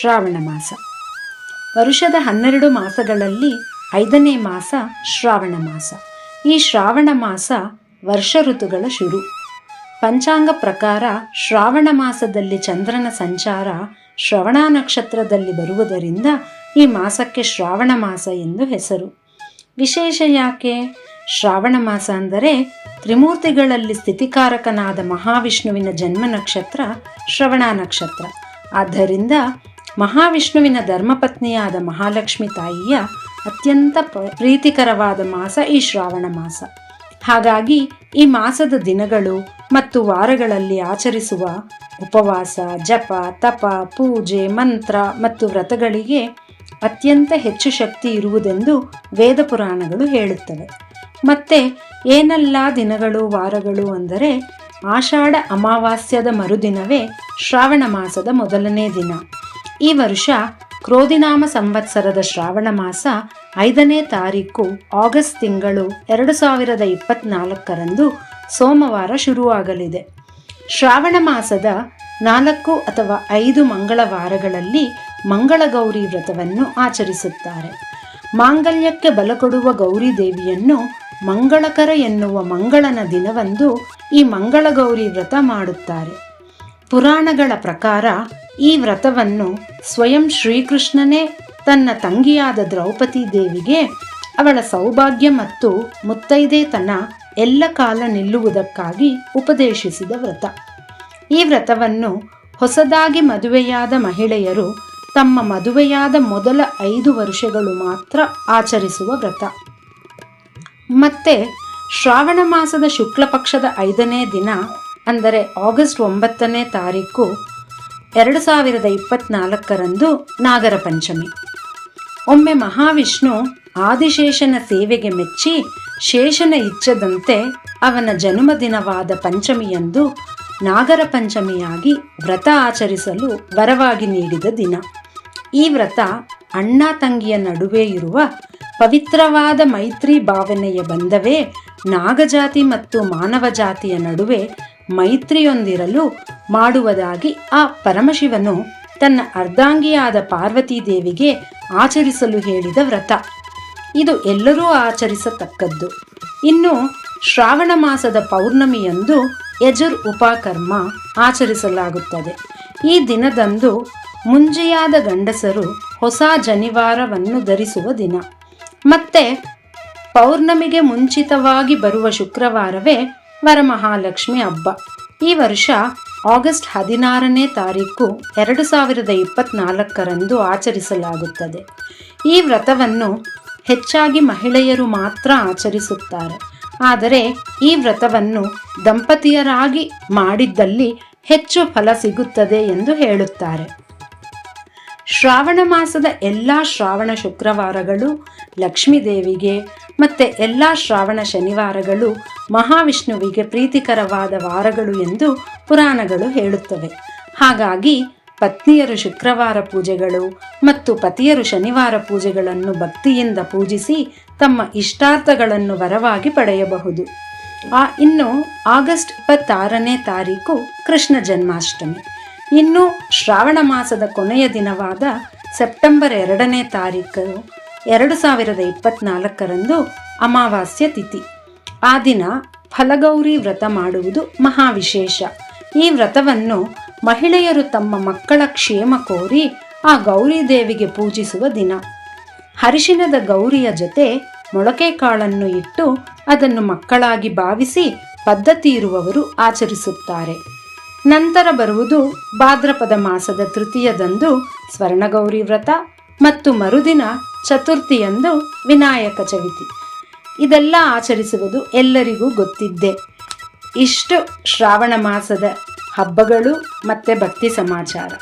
ಶ್ರಾವಣ ಮಾಸ. ವರುಷದ ಹನ್ನೆರಡು ಮಾಸಗಳಲ್ಲಿ ಐದನೇ ಮಾಸ ಶ್ರಾವಣ ಮಾಸ. ಈ ಶ್ರಾವಣ ಮಾಸ ವರ್ಷ ಋತುಗಳ ಶುರು. ಪಂಚಾಂಗ ಪ್ರಕಾರ ಶ್ರಾವಣ ಮಾಸದಲ್ಲಿ ಚಂದ್ರನ ಸಂಚಾರ ಶ್ರವಣ ನಕ್ಷತ್ರದಲ್ಲಿ ಬರುವುದರಿಂದ ಈ ಮಾಸಕ್ಕೆ ಶ್ರಾವಣ ಮಾಸ ಎಂದು ಹೆಸರು. ವಿಶೇಷ ಯಾಕೆ? ಶ್ರಾವಣ ಮಾಸ ಅಂದರೆ ತ್ರಿಮೂರ್ತಿಗಳಲ್ಲಿ ಸ್ಥಿತಿಕಾರಕನಾದ ಮಹಾವಿಷ್ಣುವಿನ ಜನ್ಮ ನಕ್ಷತ್ರ ಶ್ರವಣ ನಕ್ಷತ್ರ. ಆದ್ದರಿಂದ ಮಹಾವಿಷ್ಣುವಿನ ಧರ್ಮಪತ್ನಿಯಾದ ಮಹಾಲಕ್ಷ್ಮಿ ತಾಯಿಯ ಅತ್ಯಂತ ಪ್ರೀತಿಕರವಾದ ಮಾಸ ಈ ಶ್ರಾವಣ ಮಾಸ. ಹಾಗಾಗಿ ಈ ಮಾಸದ ದಿನಗಳು ಮತ್ತು ವಾರಗಳಲ್ಲಿ ಆಚರಿಸುವ ಉಪವಾಸ, ಜಪ, ತಪ, ಪೂಜೆ, ಮಂತ್ರ ಮತ್ತು ವ್ರತಗಳಿಗೆ ಅತ್ಯಂತ ಹೆಚ್ಚು ಶಕ್ತಿ ಇರುವುದೆಂದು ವೇದ ಪುರಾಣಗಳು ಹೇಳುತ್ತವೆ. ಮತ್ತೆ ಏನೆಲ್ಲ ದಿನಗಳು, ವಾರಗಳು ಅಂದರೆ ಆಷಾಢ ಅಮಾವಾಸ್ಯದ ಮರುದಿನವೇ ಶ್ರಾವಣ ಮಾಸದ ಮೊದಲನೇ ದಿನ. ಈ ವರ್ಷ ಕ್ರೋಧಿನಾಮ ಸಂವತ್ಸರದ ಶ್ರಾವಣ ಮಾಸ ಐದನೇ ತಾರೀಕು ಆಗಸ್ಟ್ ತಿಂಗಳು ಎರಡು ಸಾವಿರದ ಇಪ್ಪತ್ನಾಲ್ಕರಂದು ಸೋಮವಾರ ಶುರುವಾಗಲಿದೆ. ಶ್ರಾವಣ ಮಾಸದ ನಾಲ್ಕು ಅಥವಾ ಐದು ಮಂಗಳವಾರಗಳಲ್ಲಿ ಮಂಗಳಗೌರಿ ವ್ರತವನ್ನು ಆಚರಿಸುತ್ತಾರೆ. ಮಾಂಗಲ್ಯಕ್ಕೆ ಬಲ ಕೊಡುವ ಗೌರಿ ದೇವಿಯನ್ನು ಮಂಗಳಕರ ಎನ್ನುವ ಮಂಗಳನ ದಿನವಂದು ಈ ಮಂಗಳಗೌರಿ ವ್ರತ ಮಾಡುತ್ತಾರೆ. ಪುರಾಣಗಳ ಪ್ರಕಾರ ಈ ವ್ರತವನ್ನು ಸ್ವಯಂ ಶ್ರೀಕೃಷ್ಣನೇ ತನ್ನ ತಂಗಿಯಾದ ದ್ರೌಪದಿ ದೇವಿಗೆ, ಅವಳ ಸೌಭಾಗ್ಯ ಮತ್ತು ಮುತ್ತೈದೆತನ ಎಲ್ಲ ಕಾಲ ನಿಲ್ಲುವುದಕ್ಕಾಗಿ ಉಪದೇಶಿಸಿದ ವ್ರತ. ಈ ವ್ರತವನ್ನು ಹೊಸದಾಗಿ ಮದುವೆಯಾದ ಮಹಿಳೆಯರು ತಮ್ಮ ಮದುವೆಯಾದ ಮೊದಲ ಐದು ವರ್ಷಗಳು ಮಾತ್ರ ಆಚರಿಸುವ ವ್ರತ. ಮತ್ತೆ ಶ್ರಾವಣ ಮಾಸದ ಶುಕ್ಲ ಪಕ್ಷದ ಐದನೇ ದಿನ, ಅಂದರೆ ಆಗಸ್ಟ್ ಒಂಬತ್ತನೇ ತಾರೀಕು ಎರಡು ಸಾವಿರದ ಇಪ್ಪತ್ನಾಲ್ಕರಂದು ನಾಗರ ಪಂಚಮಿ ಒಮ್ಮೆ ಮಹಾವಿಷ್ಣು ಆದಿಶೇಷನ ಸೇವೆಗೆ ಮೆಚ್ಚಿ ಶೇಷನ ಇಚ್ಛದಂತೆ ಅವನ ಜನ್ಮದಿನವಾದ ಪಂಚಮಿಯಂದು ನಾಗರ ಪಂಚಮಿಯಾಗಿ ವ್ರತ ಆಚರಿಸಲು ವರವಾಗಿ ನೀಡಿದ ದಿನ. ಈ ವ್ರತ ಅಣ್ಣ ತಂಗಿಯ ನಡುವೆ ಇರುವ ಪವಿತ್ರವಾದ ಮೈತ್ರಿ ಭಾವನೆಯ ಬಂಧವೇ ನಾಗಜಾತಿ ಮತ್ತು ಮಾನವ ಜಾತಿಯ ನಡುವೆ ಮೈತ್ರಿಯೊಂದಿರಲು ಮಾಡುವುದಾಗಿ ಆ ಪರಮಶಿವನು ತನ್ನ ಅರ್ಧಾಂಗಿಯಾದ ಪಾರ್ವತೀದೇವಿಗೆ ಆಚರಿಸಲು ಹೇಳಿದ ವ್ರತ. ಇದು ಎಲ್ಲರೂ ಆಚರಿಸತಕ್ಕದ್ದು. ಇನ್ನು ಶ್ರಾವಣ ಮಾಸದ ಪೌರ್ಣಮಿಯಂದು ಯಜುರ್ ಉಪಕರ್ಮ ಆಚರಿಸಲಾಗುತ್ತದೆ. ಈ ದಿನದಂದು ಮುಂಜೆಯಾದ ಗಂಡಸರು ಹೊಸ ಜನಿವಾರವನ್ನು ಧರಿಸುವ ದಿನ. ಮತ್ತೆ ಪೌರ್ಣಮಿಗೆ ಮುಂಚಿತವಾಗಿ ಬರುವ ಶುಕ್ರವಾರವೇ ವರಮಹಾಲಕ್ಷ್ಮಿ ಹಬ್ಬ. ಈ ವರ್ಷ ಆಗಸ್ಟ್ ಹದಿನಾರನೇ ತಾರೀಕು ಎರಡು ಸಾವಿರದ ಇಪ್ಪತ್ನಾಲ್ಕರಂದು ಆಚರಿಸಲಾಗುತ್ತದೆ. ಈ ವ್ರತವನ್ನು ಹೆಚ್ಚಾಗಿ ಮಹಿಳೆಯರು ಮಾತ್ರ ಆಚರಿಸುತ್ತಾರೆ. ಆದರೆ ಈ ವ್ರತವನ್ನು ದಂಪತಿಯರಾಗಿ ಮಾಡಿದ್ದಲ್ಲಿ ಹೆಚ್ಚು ಫಲ ಸಿಗುತ್ತದೆ ಎಂದು ಹೇಳುತ್ತಾರೆ. ಶ್ರಾವಣ ಮಾಸದ ಎಲ್ಲ ಶ್ರಾವಣ ಶುಕ್ರವಾರಗಳು ಲಕ್ಷ್ಮೀದೇವಿಗೆ ಮತ್ತು ಎಲ್ಲ ಶ್ರಾವಣ ಶನಿವಾರಗಳು ಮಹಾವಿಷ್ಣುವಿಗೆ ಪ್ರೀತಿಕರವಾದ ವಾರಗಳು ಎಂದು ಪುರಾಣಗಳು ಹೇಳುತ್ತವೆ. ಹಾಗಾಗಿ ಪತ್ನಿಯರು ಶುಕ್ರವಾರ ಪೂಜೆಗಳು ಮತ್ತು ಪತಿಯರು ಶನಿವಾರ ಪೂಜೆಗಳನ್ನು ಭಕ್ತಿಯಿಂದ ಪೂಜಿಸಿ ತಮ್ಮ ಇಷ್ಟಾರ್ಥಗಳನ್ನು ವರವಾಗಿ ಪಡೆಯಬಹುದು. ಆ ಇನ್ನು ಆಗಸ್ಟ್ ಇಪ್ಪತ್ತಾರನೇ ತಾರೀಕು ಕೃಷ್ಣ ಜನ್ಮಾಷ್ಟಮಿ. ಇನ್ನು ಶ್ರಾವಣ ಮಾಸದ ಕೊನೆಯ ದಿನವಾದ ಸೆಪ್ಟೆಂಬರ್ ಎರಡನೇ ತಾರೀಕು ಎರಡು ಸಾವಿರದ ಇಪ್ಪತ್ನಾಲ್ಕರಂದು ಅಮಾವಾಸ್ಯ ತಿಥಿ. ಆ ದಿನ ಫಲಗೌರಿ ವ್ರತ ಮಾಡುವುದು ಮಹಾವಿಶೇಷ. ಈ ವ್ರತವನ್ನು ಮಹಿಳೆಯರು ತಮ್ಮ ಮಕ್ಕಳ ಕ್ಷೇಮ ಕೋರಿ ಆ ಗೌರಿ ದೇವಿಗೆ ಪೂಜಿಸುವ ದಿನ. ಹರಿಶಿನದ ಗೌರಿಯ ಜೊತೆ ಮೊಳಕೆ ಕಾಳನ್ನು ಇಟ್ಟು ಅದನ್ನು ಮಕ್ಕಳಾಗಿ ಭಾವಿಸಿ ಪದ್ಧತಿ ಇರುವವರು ಆಚರಿಸುತ್ತಾರೆ. ನಂತರ ಬರುವುದು ಭಾದ್ರಪದ ಮಾಸದ ತೃತೀಯದಂದು ಸ್ವರ್ಣಗೌರಿ ವ್ರತ ಮತ್ತು ಮರುದಿನ ಚತುರ್ಥಿಯಂದು ವಿನಾಯಕ ಚವಿತಿ. ಇದೆಲ್ಲ ಆಚರಿಸುವುದು ಎಲ್ಲರಿಗೂ ಗೊತ್ತಿದ್ದೆ. ಇಷ್ಟು ಶ್ರಾವಣ ಮಾಸದ ಹಬ್ಬಗಳು ಮತ್ತು ಭಕ್ತಿ ಸಮಾಚಾರ.